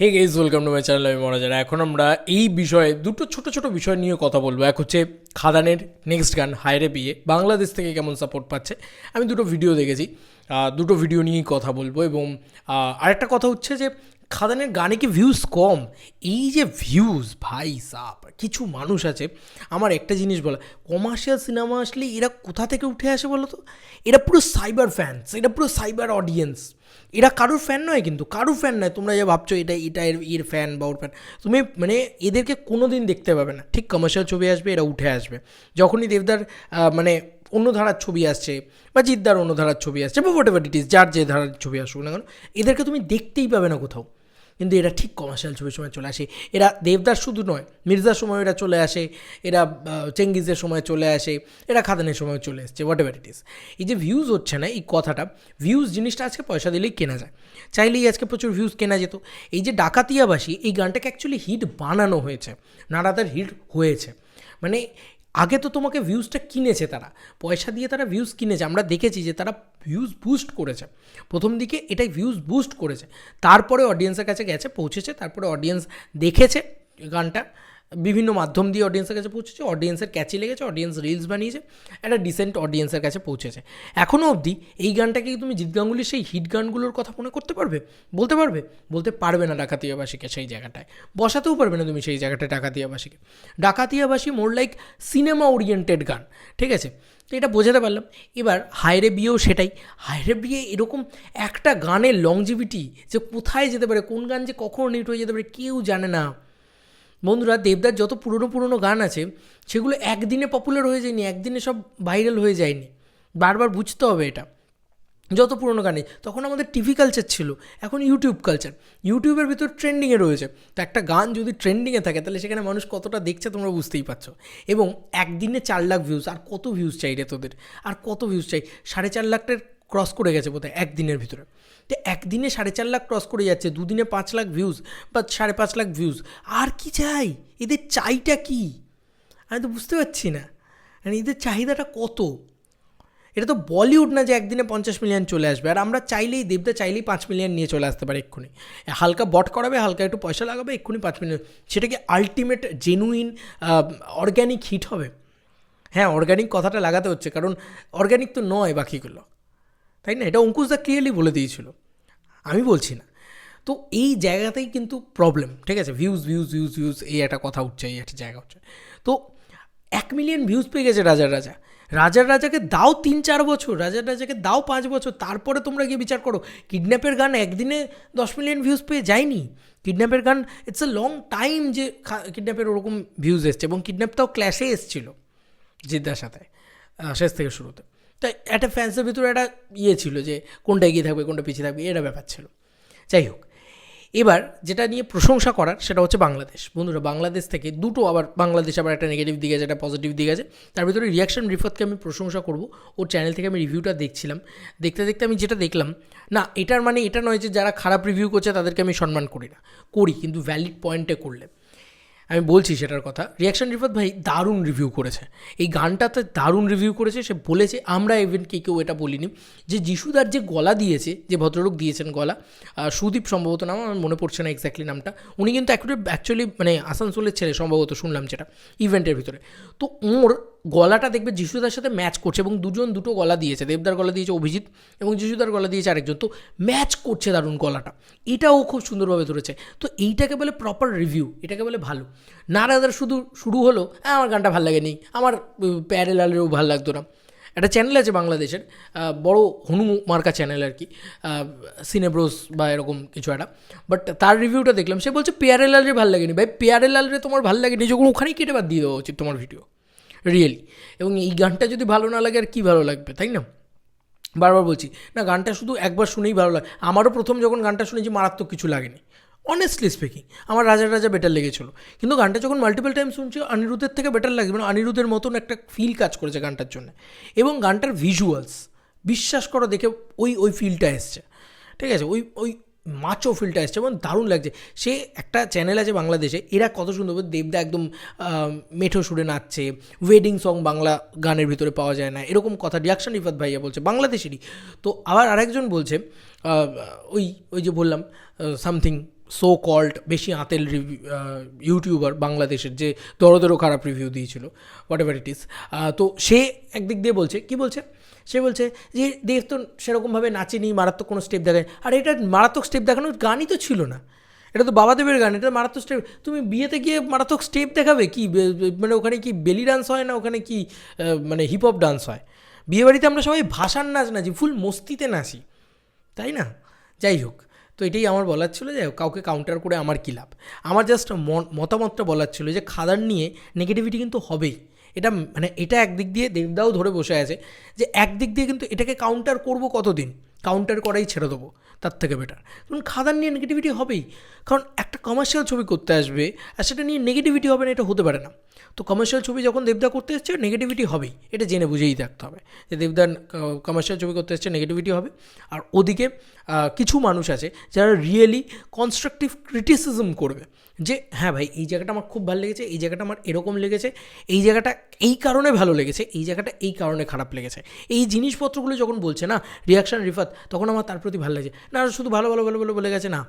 Hey guys welcome to my channel আমি মহারাজারা এখন আমরা এই বিষয়ে দুটো ছোট ছোট বিষয় নিয়ে কথা বলব। এক হচ্ছে খাদানের নেক্সট গান, হায়রে বিয়ে। বাংলাদেশ থেকে কেমন সাপোর্ট পাচ্ছে? আমি দুটো ভিডিও দেখেছি। দুটো ভিডিও নিয়েই কথা বলব এবং আরেকটা কথা হচ্ছে যে খাদানের গানে কি ভিউজ কম? এই যে ভিউজ ভাই সাপ কিছু মানুষ আছে। আমার একটা জিনিস বলা কমার্শিয়াল সিনেমা আসলে এরা কোথা থেকে উঠে আসে বলো তো? এরা পুরো সাইবার ফ্যান্স এটা পুরো সাইবার অডিয়েন্স এরা কারোর ফ্যান নয় কিন্তু, কারোর ফ্যান নয়, তোমরা যে ভাবছ এটা এটা এর এর ফ্যান বা ওর ফ্যান তুমি মানে এদেরকে কোনো দিন দেখতে পাবে না। ঠিক কমার্শিয়াল ছবি আসবে, এরা উঠে আসবে। যখনই দেবদার মানে অন্য ধারার ছবি আসছে বা জিদ্দার অন্য ধারার ছবি আসছে বা হোয়াট এভার ইট ইস যার যে ধারার ছবি আসুক না কেন, এদেরকে তুমি দেখতেই পাবে না কোথাও। কিন্তু এরা ঠিক কমার্শিয়াল ছবির সময় চলে আসে। এরা দেবদার শুধু নয়, মির্জার সময় এরা চলে আসে, এরা চেঙ্গিজের সময় চলে আসে, এরা খাদানের সময় চলে এসছে হোয়াট এভার ইট ইস এই যে ভিউজ হচ্ছে না, এই কথাটা ভিউজ জিনিসটা আজকে পয়সা দিলেই কেনা যায়। চাইলেই আজকে প্রচুর ভিউজ কেনা যেত। এই যে ডাকাতিয়াবাসী, এই গানটাকে অ্যাকচুয়ালি হিট বানানো হয়েছে, নারাদার হিট হয়েছে। মানে আগে তো তোমাকে ভিউজটা কিনেছে তারা। পয়সা দিয়ে তারা ভিউজ কিনেছে। আমরা দেখেছি যে তারা ভিউজ বুস্ট করেছে। প্রথম দিকে এটাই ভিউজ বুস্ট করেছে। তারপরে অডিয়েন্সের কাছে গেছে, পৌঁছেছে, তারপরে অডিয়েন্স দেখেছে গানটা। বিভিন্ন মাধ্যম দিয়ে অডিয়েন্সের কাছে পৌঁছেছে অডিয়েন্সের ক্যাচি লেগেছে অডিয়েন্স রিলস বানিয়েছে, একটা ডিসেন্ট অডিয়েন্সের কাছে পৌঁছেছে। এখনও অবধি এই গানটাকে তুমি জিৎ গাঙ্গুলির সেই হিট গানগুলোর কথা মনে করতে পারবে? বলতে পারবে? বলতে পারবে না ডাকাতিয়াবাসীকে সেই জায়গাটায়। বসাতেও পারবে না তুমি সেই জায়গাটায় ডাকাতিয়াবাসীকে। ডাকাতিয়াবাসী মোর লাইক সিনেমা ওরিয়েন্টেড গান, ঠিক আছে? তো এটা বোঝাতে পারলাম। এবার হায়রে বিয়েও সেটাই। হায়রে বিয়ে এরকম একটা গানের লংজিভিটি যে কোথায় যেতে পারে, কোন গান যে কখন হিট হয়ে যেতে পারে, কেউ জানে না। বন্ধুরা, দেবদার যত পুরনো পুরনো গান আছে, সেগুলো একদিনে পপুলার হয়ে যায়নি, একদিনে সব ভাইরাল হয়ে যায়নি। বারবার বুঝতে হবে এটা। যত পুরনো গানে তখন আমাদের টিভি কালচার ছিল, এখন ইউটিউব কালচার ইউটিউবের ভিতর ট্রেন্ডিংয়ে রয়েছে। তো একটা গান যদি ট্রেন্ডিংয়ে থাকে, তাহলে সেখানে মানুষ কতটা দেখছে তোমরা বুঝতেই পারছ। এবং একদিনে চার লাখ ভিউজ আর কত ভিউজ চাই রে তোদের? আর কত ভিউজ চাই? সাড়ে চার লাখটার ক্রস করে গেছে বোধহয় একদিনের ভিতরে। তো একদিনে সাড়ে চার লাখ ক্রস করে যাচ্ছে, দুদিনে পাঁচ লাখ ভিউজ বা সাড়ে পাঁচ লাখ ভিউজ আর কি চাই? এদের চাইটা কি? আমি তো বুঝতে পারছি না। মানে এদের চাহিদাটা কত? এটা তো বলিউড না যে একদিনে পঞ্চাশ মিলিয়ন চলে আসবে। আর আমরা চাইলেই, দেবদা চাইলেই পাঁচ মিলিয়ন নিয়ে চলে আসতে পারে এক্ষুনি। হালকা বট করাবে, হালকা একটু পয়সা লাগাবে, এক্ষুনি পাঁচ মিলিয়ন সেটা কি আলটিমেট জেনুইন অর্গ্যানিক হিট হবে। হ্যাঁ অর্গ্যানিক কথাটা লাগাতে হচ্ছে, কারণ অর্গ্যানিক তো নয় বাকিগুলো। তাই না? এটা অঙ্কুশদা ক্লিয়ারলি বলে দিয়েছিল। আমি বলছি না। তো এই জায়গাতেই কিন্তু প্রবলেম ঠিক আছে? ভিউজ ভিউজ ভিউজ ভিউজ এই একটা কথা উঠছে, এই একটা জায়গা হচ্ছে তো এক মিলিয়ন ভিউজ পেয়ে গেছে রাজার রাজা। রাজার রাজাকে দাও তিন চার বছর, রাজার রাজাকে দাও পাঁচ বছর, তারপরে তোমরা গিয়ে বিচার করো। কিডন্যাপের গান একদিনে দশ মিলিয়ন ভিউজ পেয়ে যায়নি। কিডন্যাপের গান ইটস এ লং টাইম যে কিডন্যাপের ওরকম ভিউজ এসছে এবং কিডন্যাপটাও ক্ল্যাশে এসেছিল জিদ্দার সাথে শেষ থেকে শুরুতে। তাই একটা ফ্যান্সের ভিতরে একটা ইয়ে ছিল যে কোনটা এগিয়ে থাকবে, কোনটা পিছিয়ে থাকবে, এটা ব্যাপার ছিল। যাই হোক, এবার যেটা নিয়ে প্রশংসা করার সেটা হচ্ছে বাংলাদেশ। বন্ধুরা, বাংলাদেশ থেকে দুটো আবার, বাংলাদেশ আবার একটা নেগেটিভ দিকে আছে, একটা পজিটিভ দিকে আছে। তার ভিতরে রিয়াকশন রিফতকে আমি প্রশংসা করব। ওর চ্যানেল থেকে আমি রিভিউটা দেখছিলাম। দেখতে দেখতে আমি যেটা দেখলাম, না, এটার মানে এটা নয় যে যারা খারাপ রিভিউ করছে তাদেরকে আমি সম্মান করি না। করি, কিন্তু ভ্যালিড পয়েন্টে করলে আমি বলছি সেটার কথা। রিয়াকশন রিফাত ভাই দারুণ রিভিউ করেছে। এই গানটাতে দারুণ রিভিউ করেছে। সে বলেছে, আমরা ইভেন কে কেউ এটা বলিনি। যে যিশুদার যে গলা দিয়েছে, যে ভদ্রলোক দিয়েছেন গলা সুদীপ সম্ভবত নাম, আমার মনে পড়ছে না এক্স্যাক্টলি নামটা, উনি কিন্তু অ্যাকচুয়ালি মানে আসানসোলের ছেলে সম্ভবত শুনলাম যেটা ইভেন্টের ভিতরে। তো ওর গলাটা দেখবে যিশুদার সাথে ম্যাচ করছে এবং দুজন দুটো গলা দিয়েছে। দেবদার গলা দিয়েছে অভিজিৎ এবং যিশুদার গলা দিয়েছে আরেকজন। তো ম্যাচ করছে দারুণ গলাটা। এটাও খুব সুন্দরভাবে ধরেছে। তো এইটাকে বলে প্রপার রিভিউ এটাকে বলে ভালো। না নারাদার শুধু শুরু হলো "হ্যাঁ, আমার গানটা ভালো লাগেনি আমার প্যারেলালেরও ভালো লাগতো না। একটা চ্যানেল আছে বাংলাদেশের বড় হনু মার্কা চ্যানেল আর কি সিনেব্রোস বা এরকম কিছু একটা। বাট তার রিভিউটা দেখলাম সে বলছে পেয়ারেলালরে ভালো লাগেনি। ভাই পেয়ারেলালরে তোমার ভালো লাগেনি যখন ওখানেই কেটে বাদ দিয়ে দেওয়া উচিত তোমার ভিডিও রিয়েলি এবং এই গানটা যদি ভালো না লাগে, আর কী ভালো লাগবে, তাই না? বারবার বলছি, না, গানটা শুধু একবার শুনেই ভালো লাগে। আমারও প্রথম যখন গানটা শুনেছি, মারাত্মক কিছু লাগেনি। অনেস্টলি স্পিকিং আমার রাজা রাজা বেটার লেগেছিলো। কিন্তু গানটা যখন মাল্টিপল টাইম শুনছি, অনিরুদ্ধের থেকে বেটার লাগবে মানে অনিরুদ্ধের মতন একটা ফিল কাজ করেছে গানটার জন্য। এবং গানটার ভিজুয়ালস বিশ্বাস করো, দেখে ওই ওই ফিলটা এসছে। ঠিক আছে? ওই ওই মাচো ফিলটা এসছে এবং দারুণ লাগছে। সে একটা চ্যানেল আছে বাংলাদেশে, এরা কত সুন্দর দেবদা একদম মেঠো সুরে নাচছে ওয়েডিং সং বাংলা গানের ভিতরে পাওয়া যায় না, এরকম কথা রিয়াকশন রিফাত ভাইয়া বলছে, বাংলাদেশেরই। তো আবার আরেকজন বলছে ওই ওই যে বললাম সামথিং সো কল্ড বেশি আতেল রিভিউ ইউটিউবার বাংলাদেশের যে দরদেরও খারাপ রিভিউ দিয়েছিল হোয়াট এভার ইট ইস তো সে একদিক দিয়ে বলছে, কি বলছে? সে বলছে যে দেব তো সেরকমভাবে নাচেনি, মারাত্মক কোনো স্টেপ দেখায় আর এটা মারাত্মক স্টেপ দেখানোর গানই তো ছিল না। এটা তো বাবাদেবের গান, এটা মারাত্মক স্টেপ তুমি বিয়েতে গিয়ে মারাত্মক স্টেপ দেখাবে কি? মানে ওখানে কি বেলি ডান্স হয় না ওখানে কি মানে হিপ হপ ডান্স হয়? বিয়েবাড়িতে আমরা সবাই ভাষার নাচ নাচি ফুল মস্তিতে নাচি। তাই না? যাই হোক। তো এটাই আমার বলার ছিল যে কাউকে কাউন্টার করে আমার কী লাভ? আমার জাস্ট মতামতটা বলার ছিল যে খাদার নিয়ে নেগেটিভিটি কিন্তু হবেই। এটা মানে এটা একদিক দিয়ে দেবদাও ধরে বসে আছে যে একদিক দিয়ে কিন্তু এটাকে কাউন্টার করব কতদিন? কাউন্টার করাই ছেড়ে দেবো, তার থেকে বেটার কারণ খাদার নিয়ে নেগেটিভিটি হবেই, কারণ একটা কমার্শিয়াল ছবি করতে আসবে আর সেটা নিয়ে নেগেটিভিটি হবে না, এটা হতে পারে না। তো কমার্শিয়াল ছবি যখন দেবদা করতে এসছে নেগেটিভিটি হবেই, এটা জেনে বুঝেই থাকতে হবে যে দেবদা কমার্শিয়াল ছবি করতে এসছে নেগেটিভিটি হবে। আর ওদিকে কিছু মানুষ আছে যারা রিয়েলি কনস্ট্রাকটিভ ক্রিটিসিজম করবে। যে হ্যাঁ ভাই, এই জায়গাটা আমার খুব ভালো লেগেছে, এই জায়গাটা আমার এরকম লেগেছে, এই জায়গাটা এই কারণে ভালো লেগেছে, এই জায়গাটা এই কারণে খারাপ লেগেছে। এই জিনিসপত্রগুলো যখন বলছে, না রিয়াকশান রিফাত, তখন আমার তার প্রতি ভালো লাগছে। না, শুধু ভালো ভালো ভালো ভালো বলে গেছে না।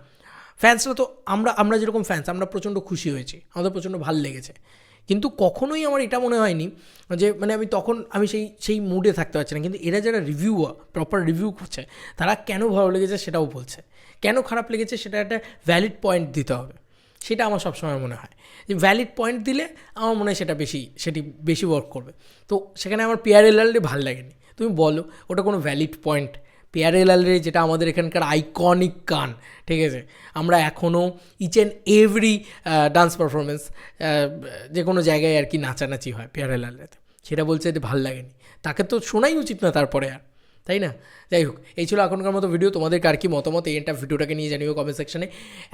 ফ্যান্সরা তো, আমরা আমরা যেরকম ফ্যান্স আমরা প্রচণ্ড খুশি হয়েছি, আমাদের প্রচণ্ড ভালো লেগেছে। কিন্তু কখনোই আমার এটা মনে হয়নি যে মানে আমি তখন আমি সেই সেই মুডে থাকতে পারছি না। কিন্তু এরা যারা রিভিউ প্রপার রিভিউ করছে, তারা কেন ভালো লেগেছে সেটাও বলছে। কেন খারাপ লেগেছে সেটা একটা ভ্যালিড পয়েন্ট দিতে হবে। সেটা আমার সবসময় মনে হয়। যে ভ্যালিড পয়েন্ট দিলে আমার মনে হয় সেটা বেশি, সেটি বেশি ওয়ার্ক করবে। তো সেখানে আমার পেয়ারে লালটি ভালো লাগেনি। তুমি বলো, ওটা কোনো ভ্যালিড পয়েন্ট পেয়ারে রে যেটা আমাদের এখানকার আইকনিক গান, ঠিক আছে? আমরা এখনও each and every dance performance যে কোনো জায়গায় আর কি নাচানাচি হয় পেয়ারে লালের সেটা বলছে যে ভালো লাগেনি। তাকে তো শোনাই উচিত না তারপরে আর। তাই না? যাই হোক, এই ছিল এখনকার মতো ভিডিও তোমাদের কার কি মতামত এই একটা ভিডিওটাকে নিয়ে জানিও কমেন্ট সেকশনে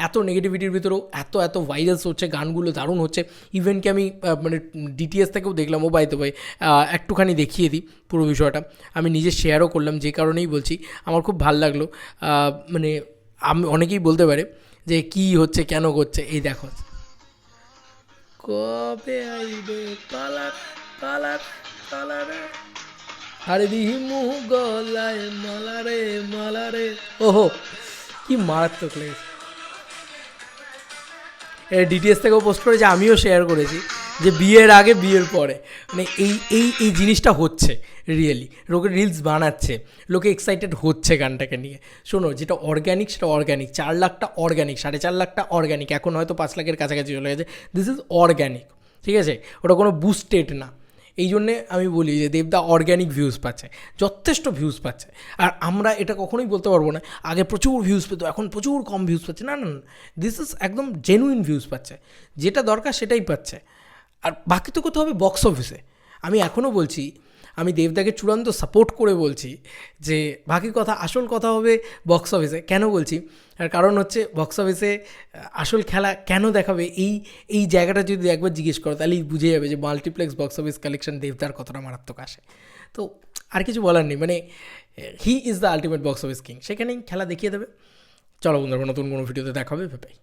এত নেগেটিভিটির ভিতরেও এত এত ভাইরালস হচ্ছে, গানগুলো দারুণ হচ্ছে। ইভেন কি আমি মানে ডিটিএস থেকেও দেখলাম, ও বাইতে ভাই একটুখানি দেখিয়ে দিই পুরো বিষয়টা। আমি নিজে শেয়ারও করলাম, যে কারণেই বলছি, আমার খুব ভালো লাগল। মানে আমি, অনেকেই বলতে পারে যে কি হচ্ছে, কেন করছে এই দেখো। কবে আইবে? পালার পালার পালারে আরে দিহিমু গলায় মালারে মালারে। ওহো, কি মারাত্মক লেগেছে। ডিটিএস থেকেও পোস্ট করেছে, আমিও শেয়ার করেছি যে বিয়ের আগে, বিয়ের পরে। মানে এই এই এই জিনিসটা হচ্ছে রিয়েলি লোকে রিলস বানাচ্ছে, লোকে এক্সাইটেড হচ্ছে গানটাকে নিয়ে। শোনো, যেটা অর্গ্যানিক সেটা অর্গ্যানিক চার লাখটা অর্গ্যানিক সাড়ে চার লাখটা অর্গ্যানিক এখন হয়তো পাঁচ লাখের কাছাকাছি চলে গেছে। দিস ইজ অর্গ্যানিক ঠিক আছে? ওটা কোনো বুস্টেড না। এই জন্যে আমি বলি যে দেবদা অর্গ্যানিক ভিউজ পাচ্ছে, যথেষ্ট ভিউজ পাচ্ছে। আর আমরা এটা কখনোই বলতে পারব না, আগে প্রচুর ভিউজ পেতো, এখন প্রচুর কম ভিউজ পাচ্ছে। না না দিস ইজ একদম জেনুইন ভিউজ পাচ্ছে, যেটা দরকার সেটাই পাচ্ছে। আর বাকি তো করতে হবে বক্স অফিসে আমি এখনও বলছি আমি দেবদাকে চূড়ান্ত সাপোর্ট করে বলছি যে, বাকি কথা, আসল কথা হবে বক্স অফিসে কেন বলছি? আর কারণ হচ্ছে বক্স অফিসে আসল খেলা কেন দেখাবে? এই এই জায়গাটা যদি একবার জিজ্ঞেস করো, তাহলেই বুঝে যাবে যে মাল্টিপ্লেক্স বক্স অফিস কালেকশন দেবদার কতটা মারাত্মক আসে। তো, আর কিছু বলার নেই। মানে he is the ultimate box office king সেখানেই খেলা দেখিয়ে দেবে। চলো বন্ধুরা, নতুন কোনো ভিডিওতে দেখা হবে। পাই